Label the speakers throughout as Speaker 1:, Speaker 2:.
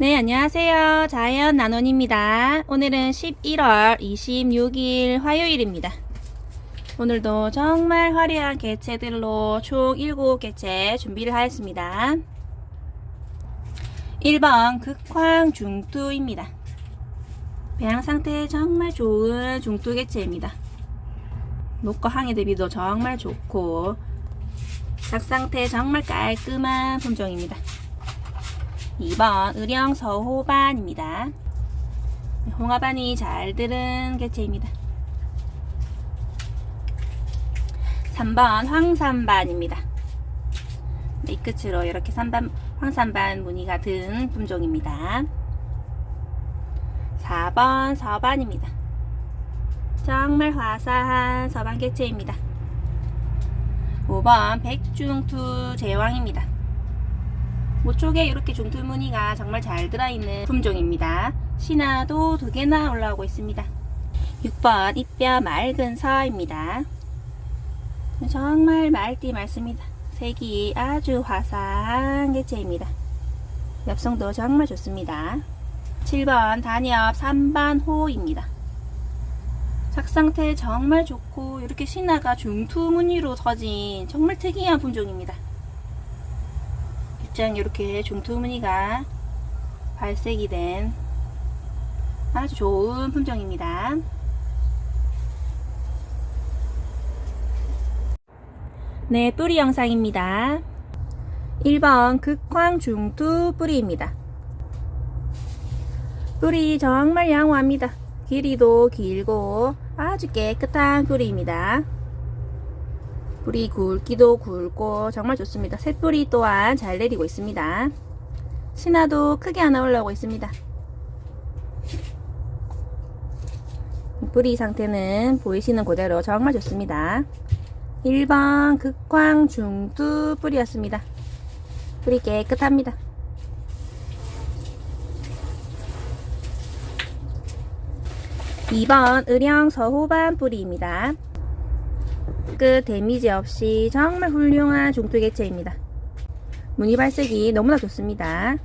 Speaker 1: 네, 안녕하세요. 자연 나논입니다. 오늘은 11월 26일 화요일입니다. 오늘도 정말 화려한 개체들로 총 7개체 준비를 하였습니다. 1번 극황 중투입니다. 배양 상태 정말 좋은 중투 개체입니다. 녹과 항해 대비도 정말 좋고 닭 상태 정말 깔끔한 품종입니다. 2번 의령 서 호반입니다. 홍화반이 잘 들은 개체입니다. 3번 황산반입니다. 이 끝으로 이렇게 3번 황산반 무늬가 든 품종입니다. 4번 서반입니다. 정말 화사한 서반 개체입니다. 5번 백중투 제왕입니다. 모쪽에 이렇게 중투 무늬가 정말 잘 들어있는 품종입니다. 신화도 두 개나 올라오고 있습니다. 6번 입뼈 맑은 서입니다. 정말 맑디 맑습니다. 색이 아주 화사한 개체입니다. 엽성도 정말 좋습니다. 7번 단엽 3반 호입니다. 작 상태 정말 좋고 이렇게 신화가 중투 무늬로 터진 정말 특이한 품종입니다. 입장 이렇게 중투 무늬가 발색이 된 아주 좋은 품종입니다. 네, 뿌리 영상입니다. 1번 극황 중투 뿌리입니다. 뿌리 정말 양호합니다. 길이도 길고 아주 깨끗한 뿌리입니다. 뿌리 굵기도 굵고 정말 좋습니다. 새뿌리 또한 잘 내리고 있습니다. 신화도 크게 하나 올라오고 있습니다. 뿌리 상태는 보이시는 그대로 정말 좋습니다. 1번 극광 중두 뿌리였습니다. 뿌리 깨끗합니다. 이번 의령 서호반 뿌리입니다. 끝 데미지 없이 정말 훌륭한 중투 개체입니다. 무늬 발색이 너무나 좋습니다.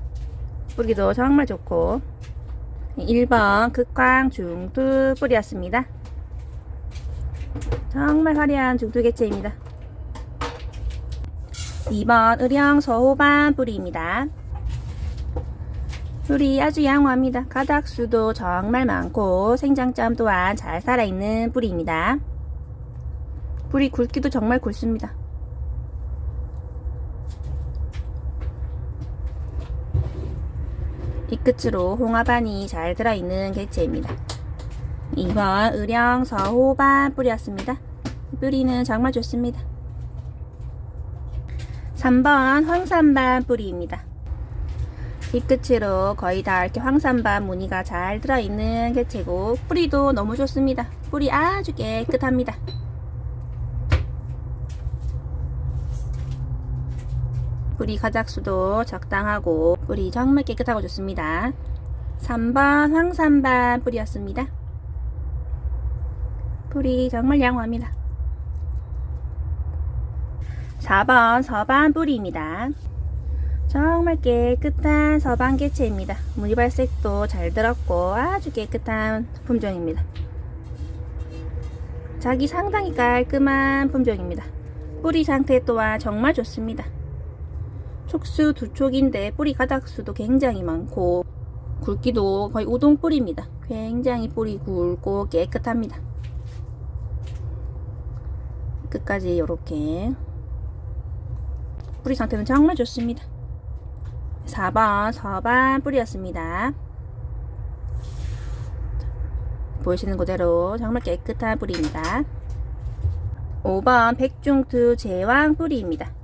Speaker 1: 뿌리도 정말 좋고 1번 극광 중투 뿌리였습니다. 정말 화려한 중투 개체입니다. 2번 의령 서호반 뿌리입니다. 뿌리 아주 양호합니다. 가닥수도 정말 많고 생장점 또한 잘 살아있는 뿌리입니다. 뿌리 굵기도 정말 굵습니다. 이 끝으로 홍화반이 잘 들어있는 개체입니다. 2번 의령 서호반 뿌리였습니다. 뿌리는 정말 좋습니다. 3번 황산반 뿌리입니다. 이 끝으로 거의 다 이렇게 황산반 무늬가 잘 들어있는 개체고 뿌리도 너무 좋습니다. 뿌리 아주 깨끗합니다. 뿌리 가작수도 적당하고 뿌리 정말 깨끗하고 좋습니다. 3번 황산반 뿌리였습니다. 뿌리 정말 양호합니다. 4번 서반 뿌리입니다. 정말 깨끗한 서반 개체입니다. 무늬 발색도 잘 들었고 아주 깨끗한 품종입니다. 작이 상당히 깔끔한 품종입니다. 뿌리 상태 또한 정말 좋습니다. 촉수 두 촉인데 뿌리 가닥수도 굉장히 많고 굵기도 거의 우동 뿌리입니다. 굉장히 뿌리 굵고 깨끗합니다. 끝까지 이렇게 뿌리 상태는 정말 좋습니다. 4번 서반 뿌리였습니다. 보이시는 그대로 정말 깨끗한 뿌리입니다. 5번 백중투 제왕 뿌리입니다.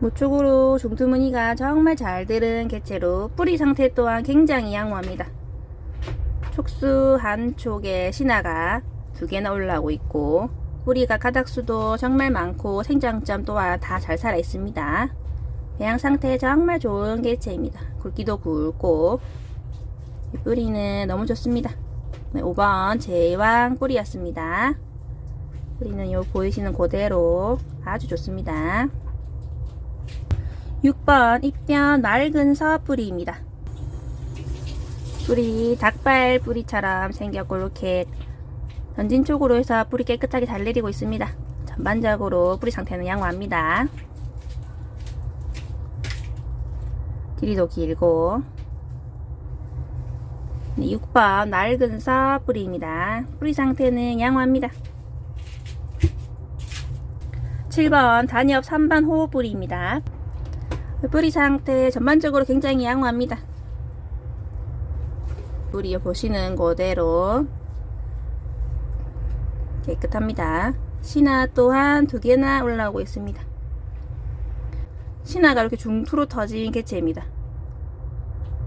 Speaker 1: 무쪽으로 중투 무늬가 정말 잘 들은 개체로 뿌리 상태 또한 굉장히 양호합니다. 촉수 한쪽에 신화가 두 개나 올라오고 있고 뿌리가 가닥수도 정말 많고 생장점 또한 다 잘 살아 있습니다. 배양 상태 정말 좋은 개체입니다. 굵기도 굵고 뿌리는 너무 좋습니다. 네, 5번 제왕 뿌리였습니다. 뿌리는 요 보이시는 그대로 아주 좋습니다. 6번 입변 맑은 서 뿌리입니다. 뿌리 닭발 뿌리처럼 생겼고 이렇게 전진 쪽으로 해서 뿌리 깨끗하게 잘 내리고 있습니다. 전반적으로 뿌리 상태는 양호합니다. 길이도 길고 6번 낡은 서 뿌리입니다. 뿌리 상태는 양호합니다. 7번 단엽 3반 호호 뿌리입니다. 뿌리 상태 전반적으로 굉장히 양호합니다. 뿌리 보시는 그대로 깨끗합니다. 신화 또한 두 개나 올라오고 있습니다. 신화가 이렇게 중투로 터진 개체입니다.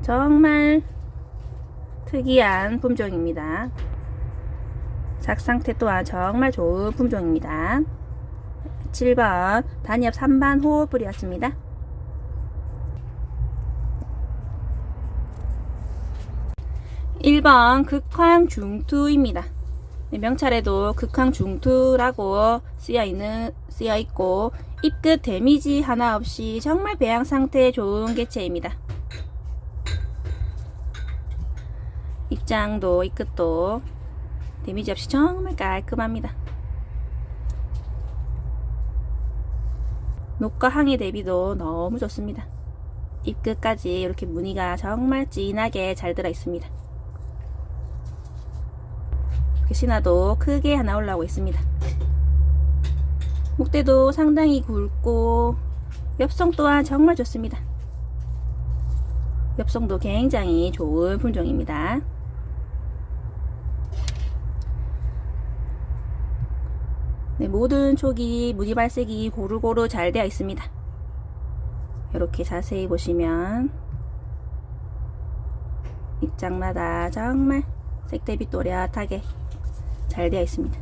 Speaker 1: 정말 특이한 품종입니다. 작 상태 또한 정말 좋은 품종입니다. 7번 단엽 3반 호흡 뿌리였습니다. 1번 극황 중투입니다. 네, 명찰에도 극황 중투라고 쓰여 있는 쓰여 있고 잎끝 데미지 하나 없이 정말 배양 상태 좋은 개체입니다. 입장도 잎끝도 데미지 없이 정말 깔끔합니다. 녹과 항해 대비도 너무 좋습니다. 잎끝까지 이렇게 무늬가 정말 진하게 잘 들어 있습니다. 신화도 크게 하나 올라오고 있습니다. 목대도 상당히 굵고 엽성 또한 정말 좋습니다. 엽성도 굉장히 좋은 품종입니다. 네, 모든 촉이 무늬 발색이 고루고루 잘 되어 있습니다. 이렇게 자세히 보시면 입장마다 정말 색 대비 또렷하게 잘 되어 있습니다.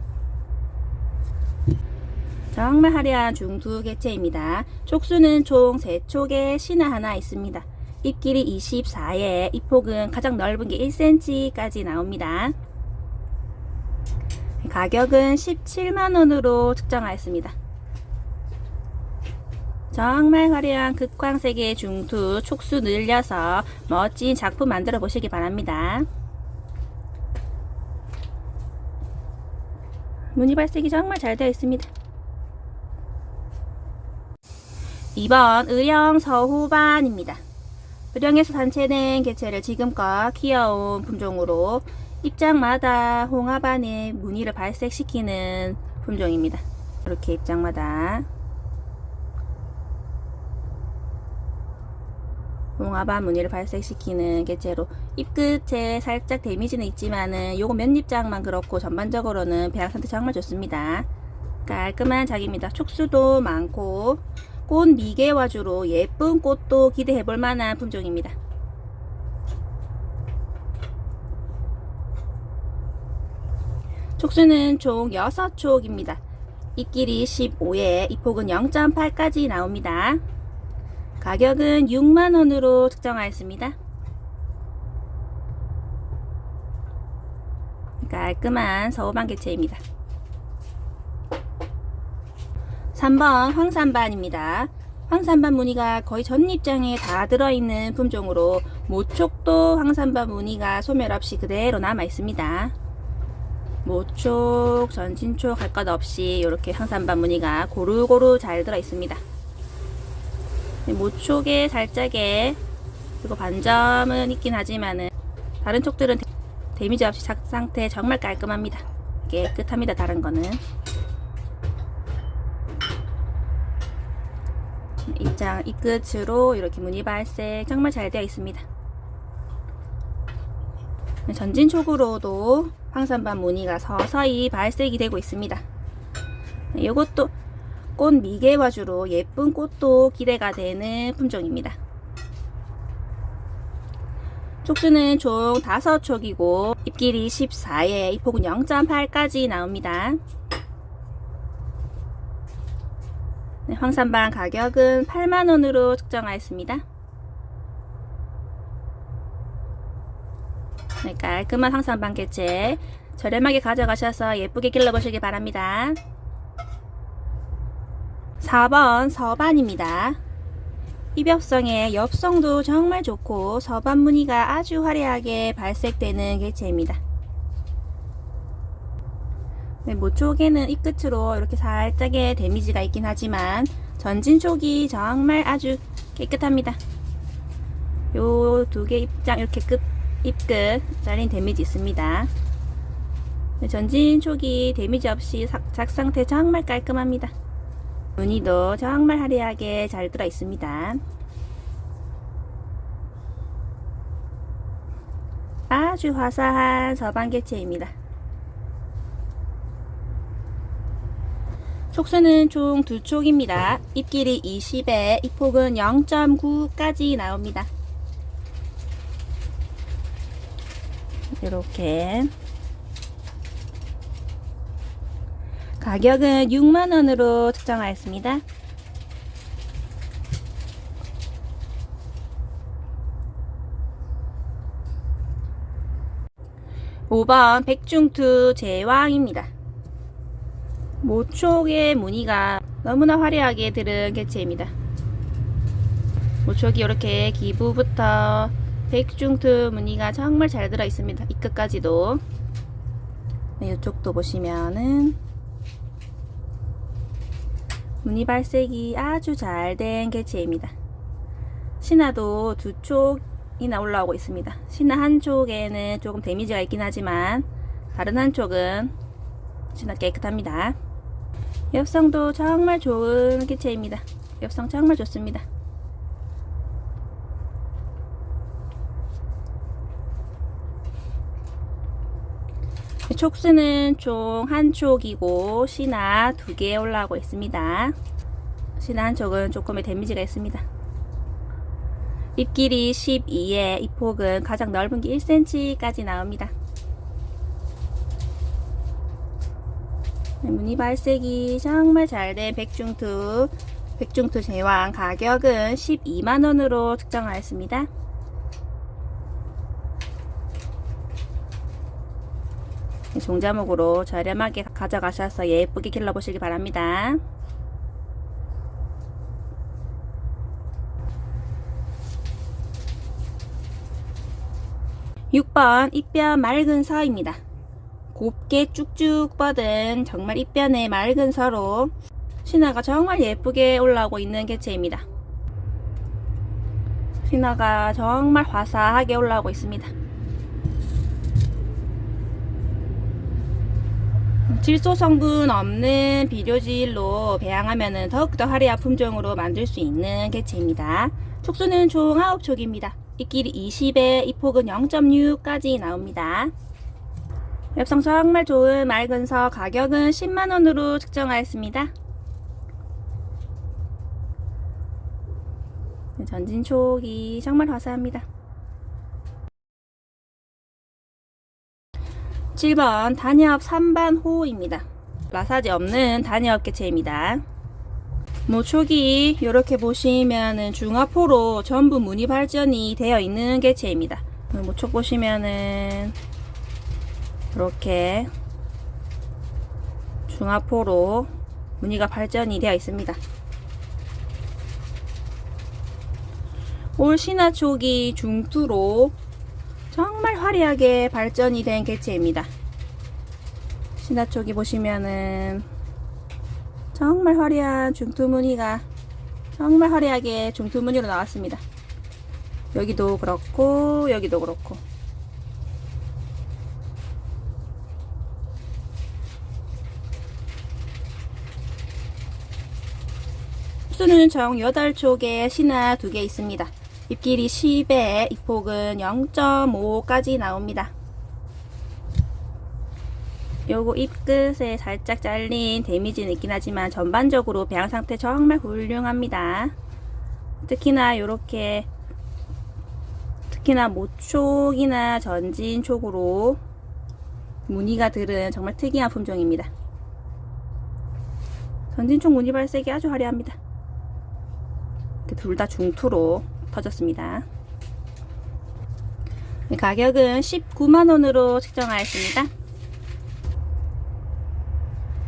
Speaker 1: 정말 화려한 중두 개체입니다. 촉수는 총 3촉에 신화 하나 있습니다. 잎길이 24에 잎폭은 가장 넓은 게 1cm까지 나옵니다. 가격은 17만원으로 측정하였습니다. 정말 화려한 극광색의 중투 촉수 늘려서 멋진 작품 만들어 보시기 바랍니다. 무늬 발색이 정말 잘 되어 있습니다. 2번 의령 서후반입니다. 의령에서 산채된 개체를 지금껏 키워온 품종으로 입장마다 홍합안에 무늬를 발색시키는 품종입니다. 이렇게 입장마다 홍합안 무늬를 발색시키는 개체로 잎 끝에 살짝 데미지는 있지만은 요거 몇 잎장만 그렇고 전반적으로는 배양 상태 정말 좋습니다. 깔끔한 작입니다. 촉수도 많고 꽃 미개와 주로 예쁜 꽃도 기대해 볼 만한 품종입니다. 촉수는 총 6촉입니다. 잎길이 15에 잎폭은 0.8까지 나옵니다. 가격은 6만원으로 측정하였습니다. 깔끔한 서호반 개체입니다. 3번 황산반입니다. 황산반 무늬가 거의 전 입장에 다 들어있는 품종으로 모촉도 황산반 무늬가 소멸 없이 그대로 남아 있습니다. 모촉, 전진촉 할 것 없이 이렇게 황산반 무늬가 고루고루 잘 들어 있습니다. 네, 모촉에 살짝의 그리고 반점은 있긴 하지만은 다른 촉들은 데- 데미지 없이 작 상태 정말 깔끔합니다. 깨끗합니다. 다른 거는 입장 이 끝으로 이렇게 무늬 발색 정말 잘 되어 있습니다. 네, 전진촉으로도 황산반 무늬가 서서히 발색이 되고 있습니다. 네, 이것도 꽃 미개와주로 예쁜 꽃도 기대가 되는 품종입니다. 촉수는 총 5촉이고 잎길이 14에 잎폭은 0.8까지 나옵니다. 네, 황산반 가격은 8만원으로 측정하였습니다. 네, 깔끔한 황산반 개체 저렴하게 가져가셔서 예쁘게 길러보시기 바랍니다. 4번 서반입니다. 입엽성의 엽성도 정말 좋고 서반 무늬가 아주 화려하게 발색되는 개체입니다. 네, 모쪽에는 이 끝으로 이렇게 살짝의 데미지가 있긴 하지만 전진 쪽이 정말 아주 깨끗합니다. 요 두 개 입장 이렇게 끝 입끝 잘린 데미지 있습니다. 네, 전진 쪽이 데미지 없이 삭- 작 상태 정말 깔끔합니다. 무늬도 정말 화려하게 잘 들어 있습니다. 아주 화사한 서방 개체입니다. 촉수는 총 두 촉입니다. 입길이 20에 입폭은 0.9까지 나옵니다. 이렇게 가격은 6만원으로 측정하였습니다. 오번 백중투 제왕입니다. 모촉의 무늬가 너무나 화려하게 들은 개체입니다. 모촉이 이렇게 기부부터 백중투 무늬가 정말 잘 들어 있습니다. 이 끝까지도. 네, 이쪽도 보시면은 무늬 발색이 아주 잘 된 개체입니다. 신화도 두 쪽이나 올라오고 있습니다. 신화 한쪽에는 조금 데미지가 있긴 하지만 다른 한쪽은 신화 깨끗합니다. 엽성도 정말 좋은 개체입니다. 엽성 정말 좋습니다. 촉수는 총 한 촉이고 신화 두개 올라오고 있습니다. 신화 한 촉은 조금의 데미지가 있습니다. 입길이 12에 입폭은 가장 넓은 게 1cm까지 나옵니다. 네, 무늬 발색이 정말 잘 된 백중투 백중투 제왕 가격은 12만원으로 측정하였습니다. 종자목으로 저렴하게 가져가셔서 예쁘게 길러보시기 바랍니다. 육번 입변 맑은 서입니다. 곱게 쭉쭉 뻗은 정말 입변의 맑은 서로 신화가 정말 예쁘게 올라오고 있는 개체입니다. 신화가 정말 화사하게 올라오고 있습니다. 질소 성분 없는 비료질로 배양하면 더욱더 화려한 품종으로 만들 수 있는 개체입니다. 촉수는 총 9촉입니다. 입길이 20에 입폭은 0.6까지 나옵니다. 엽성 정말 좋은 맑은 서 가격은 10만원으로 측정하였습니다. 네, 전진촉이 정말 화사합니다. 7번 단엽 3반 호입니다. 마사지 없는 단엽 개체입니다. 모촉이 이렇게 보시면은 중화포로 전부 무늬 발전이 되어 있는 개체입니다. 모촉 보시면은 이렇게 중화포로 무늬가 발전이 되어 있습니다. 올 신화촉이 중투로 정말 화려하게 발전이 된 개체입니다. 신화촉이 보시면은 정말 화려한 중투 무늬가 정말 화려하게 중투 무늬로 나왔습니다. 여기도 그렇고 여기도 그렇고 수는 총 8촉에 신화 2개 있습니다. 입길이 10에 입폭은 0.5까지 나옵니다. 요거 입끝에 살짝 잘린 데미지는 있긴 하지만 전반적으로 배양 상태 정말 훌륭합니다. 특히나 요렇게 특히나 모촉이나 전진촉으로 무늬가 들은 정말 특이한 품종입니다. 전진촉 무늬 발색이 아주 화려합니다. 둘 다 중투로 터졌습니다. 네, 가격은 19만원으로 측정하였습니다.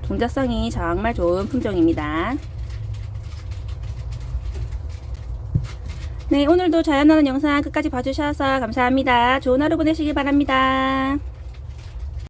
Speaker 1: 종자성이 정말 좋은 품종입니다. 네, 오늘도 자연나는 영상 끝까지 봐주셔서 감사합니다. 좋은 하루 보내시길 바랍니다.